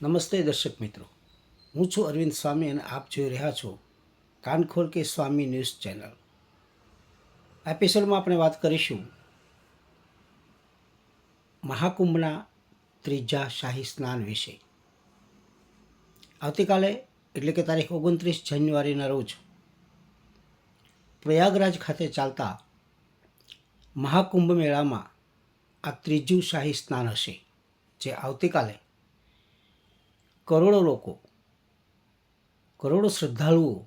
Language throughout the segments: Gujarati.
નમસ્તે દર્શક મિત્રો. હું છું અરવિંદ સ્વામી અને આપ જોઈ રહ્યા છો કાનખોલ કે સ્વામી ન્યૂઝ ચેનલ. આ એપિસોડમાં આપણે વાત કરીશું મહાકુંભના ત્રીજા શાહી સ્નાન વિશે. આવતીકાલે એટલે કે તારીખ ઓગણત્રીસ જાન્યુઆરીના રોજ પ્રયાગરાજ ખાતે ચાલતા મહાકુંભ મેળામાં આ ત્રીજું શાહી સ્નાન હશે, જે આવતીકાલે કરોડો લોકો, કરોડો શ્રદ્ધાળુઓ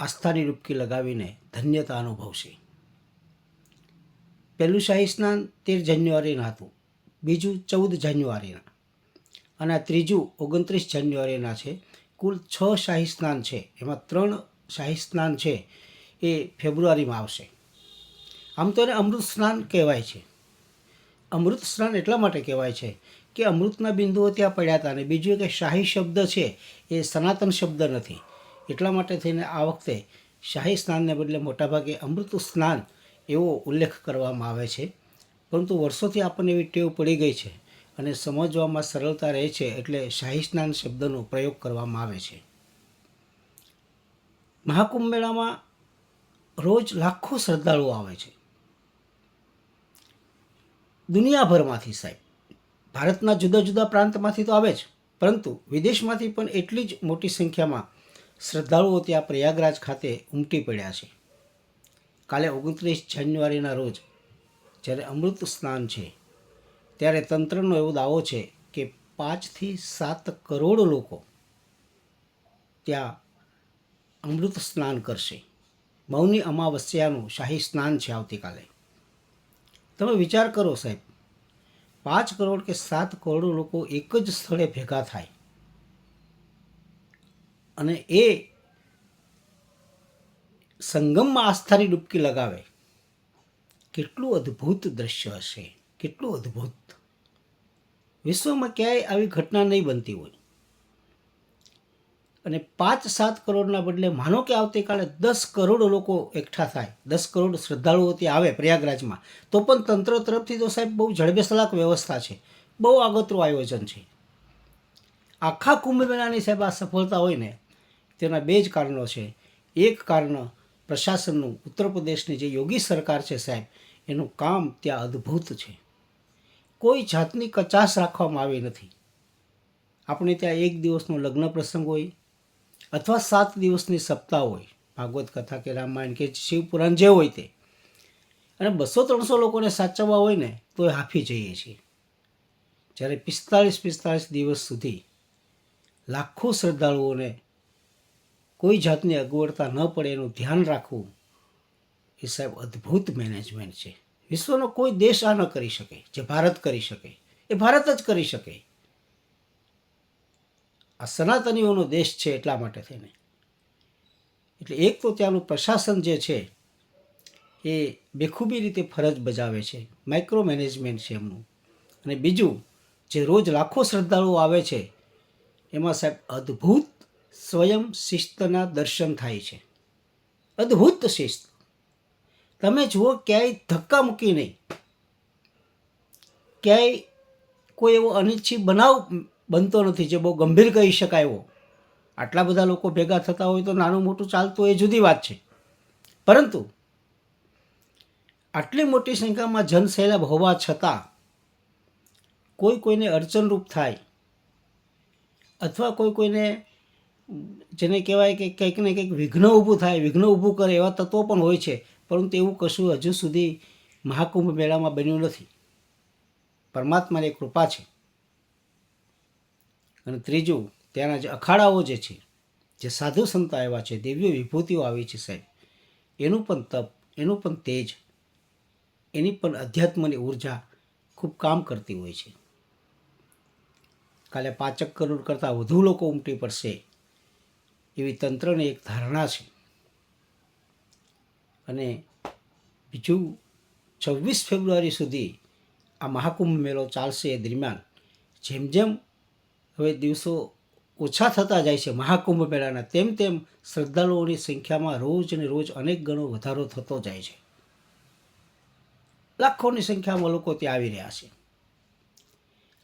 આસ્થાની ડૂબકી લગાવીને ધન્યતા અનુભવશે. પહેલું શાહી સ્નાન તેર જાન્યુઆરીના હતું, બીજું ચૌદ જાન્યુઆરીના અને ત્રીજું ઓગણત્રીસ જાન્યુઆરીના છે. કુલ છ શાહી સ્નાન છે, એમાં ત્રણ શાહી સ્નાન છે એ ફેબ્રુઆરીમાં આવશે. આમ તો એને અમૃત સ્નાન કહેવાય છે. અમૃત સ્નાન એટલા માટે કહેવાય છે કે અમૃતના બિંદુઓ ત્યાં પડ્યા હતા અને બીજું કે શાહી શબ્દ છે, એ સનાતન શબ્દ નથી. એટલા માટે થઈને આ વખતે શાહી સ્નાનને બદલે મોટાભાગે અમૃત સ્નાન એવો ઉલ્લેખ કરવામાં આવે છે. પરંતુ વર્ષોથી આપણને એવી ટેવ પડી ગઈ છે અને સમજવામાં સરળતા રહે છે એટલે શાહી સ્નાન શબ્દનો પ્રયોગ કરવામાં આવે છે. મહાકુંભ મેળામાં રોજ લાખો શ્રદ્ધાળુઓ આવે છે. દુનિયાભરમાંથી સાહેબ ભારતના જુદા જુદા પ્રાંતમાંથી તો આવે જ. પરંતુ વિદેશમાંથી પણ એટલી જ મોટી સંખ્યામાં શ્રદ્ધાળુઓ ત્યાં પ્રયાગરાજ ખાતે ઉમટી પડ્યા છે. કાલે ઓગણત્રીસ જાન્યુઆરીના રોજ જ્યારે અમૃત સ્નાન છે, ત્યારે તંત્રનો એવો દાવો છે કે પાંચથી સાત કરોડ લોકો ત્યાં અમૃત સ્નાન કરશે. મૌની અમાવસ્યાનું શાહી સ્નાન છે આવતીકાલે. તમે વિચાર કરો સાહેબ પાંચ કરોડ કે સાત કરોડ લોકો એક જ સ્થળે ભેગા થાય. અને એ સંગમમાં આસ્થાની ડૂબકી લગાવે. કેટલું અદ્ભુત દ્રશ્ય હશે. કેટલું અદ્ભુત. વિશ્વમાં ક્યાંય આવી ઘટના નહીં બનતી હોય. અને પાંચ સાત કરોડના બદલે માનો કે આવતીકાલે દસ કરોડ લોકો એકઠા થાય, દસ કરોડ શ્રદ્ધાળુઓ ત્યાં આવે પ્રયાગરાજમાં, તો પણ તંત્ર તરફથી તો સાહેબ બહુ જડબેસલાક વ્યવસ્થા છે. બહુ આગતરું આયોજન છે. આખા કુંભ મેળાની સાહેબ આ સફળતા હોય ને, તેના બે જ કારણો છે. એક કારણ, પ્રશાસનનું ઉત્તર પ્રદેશની જે યોગી સરકાર છે સાહેબ, એનું કામ ત્યાં અદ્ભુત છે. કોઈ જાતની કચાશ રાખવામાં આવી નથી. આપણે ત્યાં એક દિવસનો લગ્ન પ્રસંગ હોય અથવા સાત દિવસની સપ્તાહ હોય. ભાગવત કથા કે રામાયણ કે શિવપુરાણ જે હોય તે. અને બસો ત્રણસો લોકોને સાચવવા હોય ને, તો એ હાફી જઈએ છીએ. જ્યારે પિસ્તાળીસ પિસ્તાળીસ દિવસ સુધી લાખો શ્રદ્ધાળુઓને કોઈ જાતની અગવડતા ન પડે એનું ધ્યાન રાખવું, એ સાહેબ અદ્ભુત મેનેજમેન્ટ છે. વિશ્વનો કોઈ દેશ આ ન કરી શકે, જે ભારત કરી શકે. એ ભારત જ કરી શકે. આ સનાતનીઓનો દેશ છે એટલા માટે થઈને. એટલે એક તો ત્યાંનું પ્રશાસન જે છે, એ બેખૂબી રીતે ફરજ બજાવે છે માઇક્રો મેનેજમેન્ટ છે એમનું. અને બીજું, જે રોજ લાખો શ્રદ્ધાળુઓ આવે છે, એમાં સાહેબ અદ્ભુત સ્વયં શિસ્તના દર્શન થાય છે. અદ્ભુત શિસ્ત. તમે જુઓ, ક્યાંય ધક્કા મૂકી નહીં. ક્યાંય કોઈ એવો અનિચ્છિત બનાવ બનતો નથી, જે બહુ ગંભીર કહી શકાય એવો. આટલા બધા લોકો ભેગા થતા હોય તો નાનું મોટું ચાલતું એ જુદી વાત છે. પરંતુ આટલી મોટી સંખ્યામાં જનસેલાબ હોવા છતાં કોઈ કોઈને અડચણરૂપ થાય અથવા કોઈ કોઈને જેને કહેવાય કે કંઈક ને કંઈક વિઘ્ન ઊભું થાય, વિઘ્ન ઊભું કરે એવા તત્વો પણ હોય છે, પરંતુ એવું કશું હજુ સુધી મહાકુંભ મેળામાં બન્યું નથી. પરમાત્માની કૃપા છે. અને ત્રીજું, ત્યાંના જે અખાડાઓ જે છે, જે સાધુ સંત આવ્યા છે દિવ્ય વિભૂતિઓ આવી છે સાહેબ, એનું પણ તપ, એનું પણ તેજ, એની પણ અધ્યાત્મની ઊર્જા ખૂબ કામ કરતી હોય છે. કાલે પાંચક કરોડ કરતાં વધુ લોકો ઉમટી પડશે એવી તંત્રની એક ધારણા છે. અને બીજું, છવ્વીસ ફેબ્રુઆરી સુધી આ મહાકુંભ મેળો ચાલશે એ દરમિયાન જેમ જેમ હવે દિવસો ઓછા થતા જાય છે મહાકુંભ મેળાના. તેમ તેમ શ્રદ્ધાળુઓની સંખ્યામાં રોજ ને રોજ અનેક ગણો વધારો થતો જાય છે. લાખોની સંખ્યામાં લોકો ત્યાં આવી રહ્યા છે.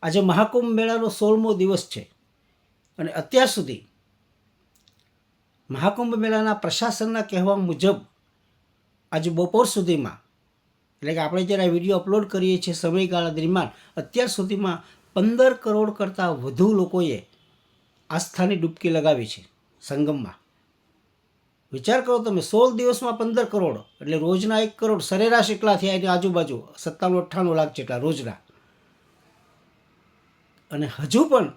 આજે મહાકુંભ મેળાનો સોળમો દિવસ છે અને અત્યાર સુધી મહાકુંભ મેળાના પ્રશાસનના કહેવા મુજબ આજે બપોર સુધીમાં, એટલે કે આપણે જ્યારે આ વીડિયો અપલોડ કરીએ છીએ સમયગાળા દરમિયાન, અત્યાર સુધીમાં પંદર કરોડ કરતાં વધુ લોકોએ આસ્થાની ડૂબકી લગાવી છે સંગમમાં. વિચાર કરો તમે, સોળ દિવસમાં પંદર કરોડ, એટલે રોજના એક કરોડ સરેરાશ એટલા થયા એની આજુબાજુ સત્તાણું અઠ્ઠાણું લાખ જેટલા રોજના. અને હજુ પણ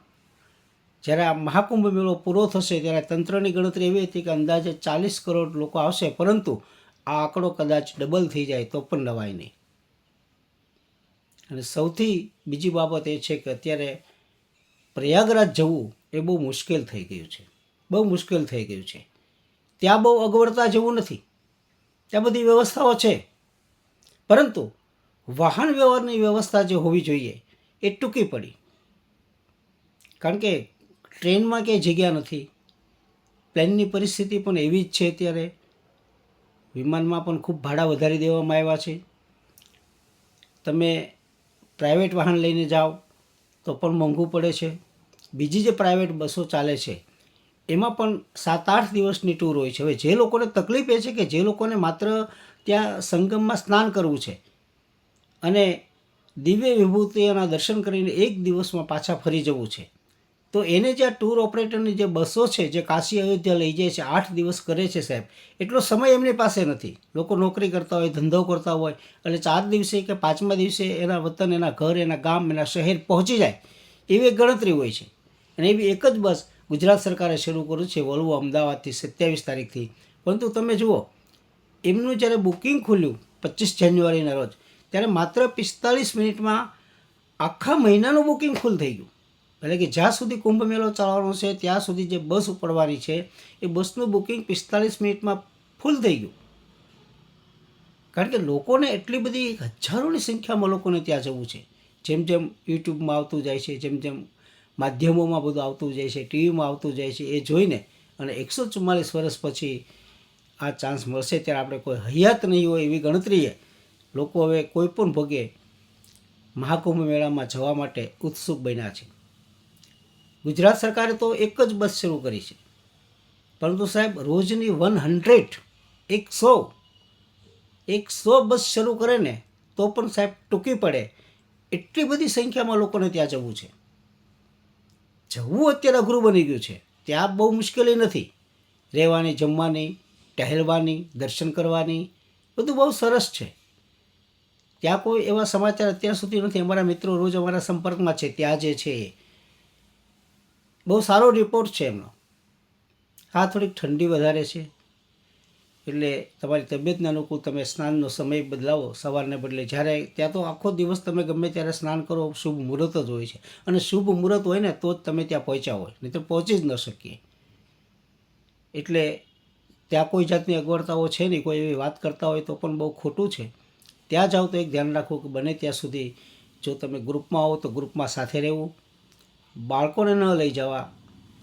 જ્યારે આ મહાકુંભ મેળો પૂરો થશે ત્યારે તંત્રની ગણતરી એવી હતી કે અંદાજે ચાલીસ કરોડ લોકો આવશે, પરંતુ આ આંકડો કદાચ ડબલ થઈ જાય તો પણ નવાય નહીં. અને સૌથી બીજી બાબત એ છે કે અત્યારે પ્રયાગરાજ જવું એ બહુ મુશ્કેલ થઈ ગયું છે. બહુ મુશ્કેલ થઈ ગયું છે. ત્યાં બહુ અગવડતા જેવું નથી. ત્યાં બધી વ્યવસ્થાઓ છે. પરંતુ વાહન વ્યવહારની વ્યવસ્થા જે હોવી જોઈએ એ ટૂંકી પડી. કારણ કે ટ્રેનમાં ક્યાંય જગ્યા નથી. પ્લેનની પરિસ્થિતિ પણ એવી જ છે અત્યારે. વિમાનમાં પણ ખૂબ ભાડા વધારી દેવામાં આવ્યા છે. તમે પ્રાઇવેટ વાહન લઈને જાઓ તો પણ મોંઘું પડે છે. બીજી જે પ્રાઇવેટ બસો ચાલે છે, એમાં પણ સાત આઠ દિવસની ટૂર હોય છે. હવે જે લોકોને તકલીફ એ છે કે જે લોકોને માત્ર ત્યાં સંગમમાં સ્નાન કરવું છે અને દિવ્ય વિભૂતિઓના દર્શન કરીને એક દિવસમાં પાછા ફરી જવું છે. તો એને જે આ ટૂર ઓપરેટરની જે બસો છે, જે કાશી અયોધ્યા લઈ જાય છે, આઠ દિવસ કરે છે સાહેબ, એટલો સમય એમની પાસે નથી. લોકો નોકરી કરતા હોય, ધંધો કરતા હોય, એટલે ચાર દિવસે કે પાંચમા દિવસે એના વતન, એના ઘર, એના ગામ, એના શહેર પહોંચી જાય, એવી ગણતરી હોય છે. અને એવી એક જ બસ ગુજરાત સરકારે શરૂ કર્યું છે, વોલ્વો અમદાવાદથી સત્યાવીસ તારીખથી. પરંતુ તમે જુઓ, એમનું જ્યારે બુકિંગ ખુલ્યું પચીસ જાન્યુઆરીના રોજ, ત્યારે માત્ર પિસ્તાળીસ મિનિટમાં આખા મહિનાનું બુકિંગ ફૂલ થઈ ગયું. એટલે કે જ્યાં સુધી કુંભ મેળો ચાલવાનો છે, ત્યાં સુધી જે બસ ઉપડવાની છે, એ બસનું બુકિંગ પિસ્તાળીસ મિનિટમાં ફૂલ થઈ ગયું. કારણ કે લોકોને એટલી બધી હજારોની સંખ્યામાં લોકોને ત્યાં જવું છે. જેમ જેમ યુટ્યુબમાં આવતું જાય છે, જેમ જેમ માધ્યમોમાં બધું આવતું જાય છે, ટીવીમાં આવતું જાય છે, એ જોઈને અને એકસો ચુમ્માલીસ વર્ષ પછી આ ચાન્સ મળશે ત્યારે આપણે કોઈ હયાત નહીં હોય એવી ગણતરીએ લોકો હવે કોઈ પણ ભોગે મહાકુંભ મેળામાં જવા માટે ઉત્સુક બન્યા છે. ગુજરાત સરકારે તો એક જ બસ શરૂ કરી છે. પરંતુ સાહેબ, રોજની વન હંડ્રેડ, એકસો એકસો બસ શરૂ કરે ને, તો પણ સાહેબ ટૂંકી પડે. એટલી બધી સંખ્યામાં લોકોને ત્યાં જવું છે. જવું અત્યારે અઘરું બની ગયું છે. ત્યાં બહુ મુશ્કેલી નથી. રહેવાની, જમવાની, ટહેલવાની, દર્શન કરવાની, બધું બહુ સરસ છે. ત્યાં કોઈ એવા સમાચાર અત્યાર સુધી નથી. અમારા મિત્રો રોજ અમારા સંપર્કમાં છે. ત્યાં જે છે એ. બહુ સારો રિપોર્ટ છે એમનો. હા, થોડીક ઠંડી વધારે છે. એટલે તમારી તબિયતને અનુકૂળ તમે સ્નાનનો સમય બદલાવો સવારને બદલે. જ્યારે ત્યાં તો આખો દિવસ તમે ગમે ત્યારે સ્નાન કરો, શુભ મુહૂર્ત જ હોય છે. અને શુભ મુહૂર્ત હોય ને તો જ તમે ત્યાં પહોંચ્યા હોય, નહીં તો પહોંચી જ ન શકીએ. એટલે ત્યાં કોઈ જાતની અગવડતાઓ છે નહીં, કોઈ એવી વાત કરતા હોય તો પણ બહુ ખોટું છે. ત્યાં જાઓ તો એક ધ્યાન રાખવું કે બને ત્યાં સુધી જો તમે ગ્રુપમાં આવો તો ગ્રુપમાં સાથે રહેવું. બાળકોને ન લઈ જવા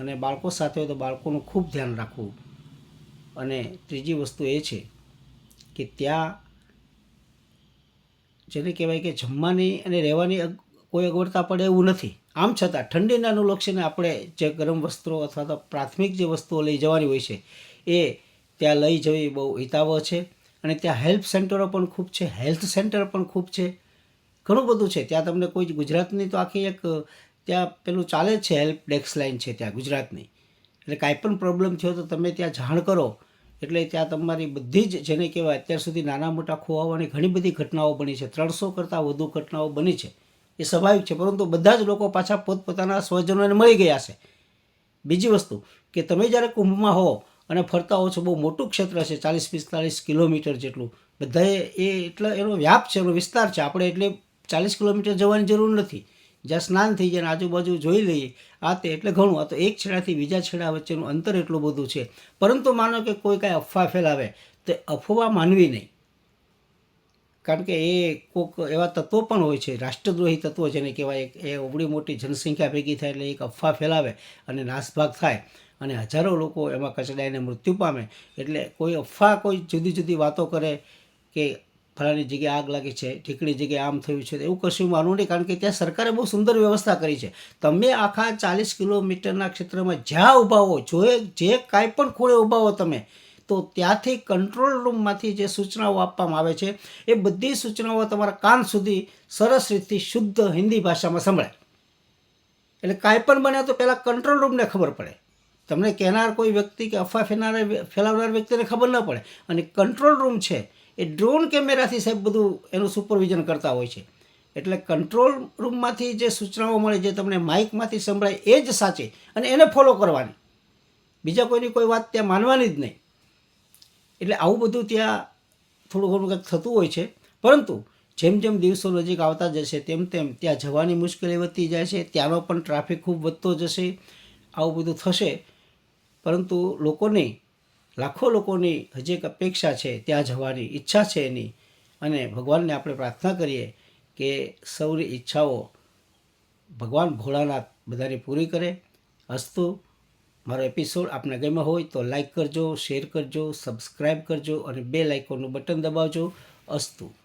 અને બાળકો સાથે હોય તો બાળકોનું ખૂબ ધ્યાન રાખવું. અને ત્રીજી વસ્તુ એ છે કે ત્યાં જેને કહેવાય કે જમવાની અને રહેવાની કોઈ અગવડતા પડે એવું નથી. આમ છતાં ઠંડીને અનુલક્ષીને આપણે જે ગરમ વસ્ત્રો અથવા તો પ્રાથમિક જે વસ્તુઓ લઈ જવાની હોય છે, એ ત્યાં લઈ જવી બહુ હિતાવહ છે. અને ત્યાં હેલ્પ સેન્ટરો પણ ખૂબ છે, હેલ્થ સેન્ટર પણ ખૂબ છે. ઘણું બધું છે. ત્યાં તમને કોઈ ગુજરાતની તો આખી એક ત્યાં પેલું ચાલે છે હેલ્પ ડેસ્ક લાઇન છે ત્યાં ગુજરાતની. એટલે કાંઈ પણ પ્રોબ્લેમ થયો તો તમે ત્યાં જાણ કરો. એટલે ત્યાં તમારી બધી જ જેને કહેવાય અત્યાર સુધી નાના મોટા ખોવાવાની ઘણી બધી ઘટનાઓ બની છે. ત્રણસો કરતાં વધુ ઘટનાઓ બની છે. એ સ્વાભાવિક છે, પરંતુ બધા જ લોકો પાછા પોતપોતાના સ્વજનોને મળી ગયા છે. બીજી વસ્તુ કે તમે જ્યારે કુંભમાં હો અને ફરતા હો છો, બહુ મોટું ક્ષેત્ર છે ચાલીસ પિસ્તાલીસ કિલોમીટર જેટલું. બધાએ એ એટલો એનો વ્યાપ છે, એનો વિસ્તાર છે. આપણે એટલે ચાલીસ કિલોમીટર જવાની જરૂર નથી. જ્યાં સ્નાન થઈ જાય આજુબાજુ જોઈ લઈએ, આ તે એટલે ઘણું. આ તો એક છેડાથી બીજા છેડા વચ્ચેનું અંતર એટલું બધું છે. પરંતુ માનો કે કોઈ કાંઈ અફવા ફેલાવે, તો અફવા માનવી નહીં. કારણ કે એ કોઈક એવા તત્વો પણ હોય છે. રાષ્ટ્રદ્રોહી તત્વો જેને કહેવાય એ અવળી મોટી જનસંખ્યા ભેગી થાય એટલે એક અફવા ફેલાવે અને નાસભાગ થાય. અને હજારો લોકો એમાં કચડાઈને મૃત્યુ પામે. એટલે કોઈ અફવા કોઈ જુદી જુદી વાતો કરે કે ફલાણી જગ્યાએ આગ લાગી છે ઠીકડી જગ્યાએ આમ થયું છે એવું કશું માનવું નહીં, કારણ કે ત્યાં સરકારે બહુ સુંદર વ્યવસ્થા કરી છે. તમે આખા ચાલીસ કિલોમીટરના ક્ષેત્રમાં જ્યાં ઊભા હો, જો જે કાંઈ પણ ખૂણે ઊભા હો તમે, તો ત્યાંથી કંટ્રોલ રૂમમાંથી જે સૂચનાઓ આપવામાં આવે છે, એ બધી સૂચનાઓ તમારા કાન સુધી સરસ રીતથી શુદ્ધ હિન્દી ભાષામાં સંભળાય. એટલે કાંઈ પણ બને તો પહેલાં કંટ્રોલ રૂમને ખબર પડે. તમને કહેનાર કોઈ વ્યક્તિ કે અફવા ફેલાનાર ફેલાવનાર વ્યક્તિને ખબર ન પડે. અને કંટ્રોલ રૂમ છે એ ડ્રોન કેમેરાથી સાહેબ બધું એનું સુપરવિઝન કરતા હોય છે. એટલે કંટ્રોલ રૂમમાંથી જે સૂચનાઓ મળે, જે તમને માઇકમાંથી સંભળાય, એ જ સાચી અને એને ફોલો કરવાની. બીજા કોઈની કોઈ વાત ત્યાં માનવાની જ નહીં. એટલે આવું બધું ત્યાં થોડું ઘણું કંઈક થતું હોય છે. પરંતુ જેમ જેમ દિવસો નજીક આવતા જશે, તેમ તેમ ત્યાં જવાની મુશ્કેલી વધતી જાય છે, ત્યાંનો પણ ટ્રાફિક ખૂબ વધતો જશે, આવું બધું થશે. પરંતુ લોકોની લાખો લોકોની હજી એક અપેક્ષા છે, ત્યાં જવાની ઈચ્છા છે એની. અને ભગવાનને આપણે પ્રાર્થના કરીએ કે સૌની ઈચ્છાઓ ભગવાન ભોળાનાથ બધાને પૂરી કરે. અસ્તુ, મારો એપિસોડ આપને ગમ્યો હોય તો લાઇક કરજો શેર કરજો સબસ્ક્રાઈબ કરજો અને બે લાઇકોનું બટન દબાવજો. અસ્તુ.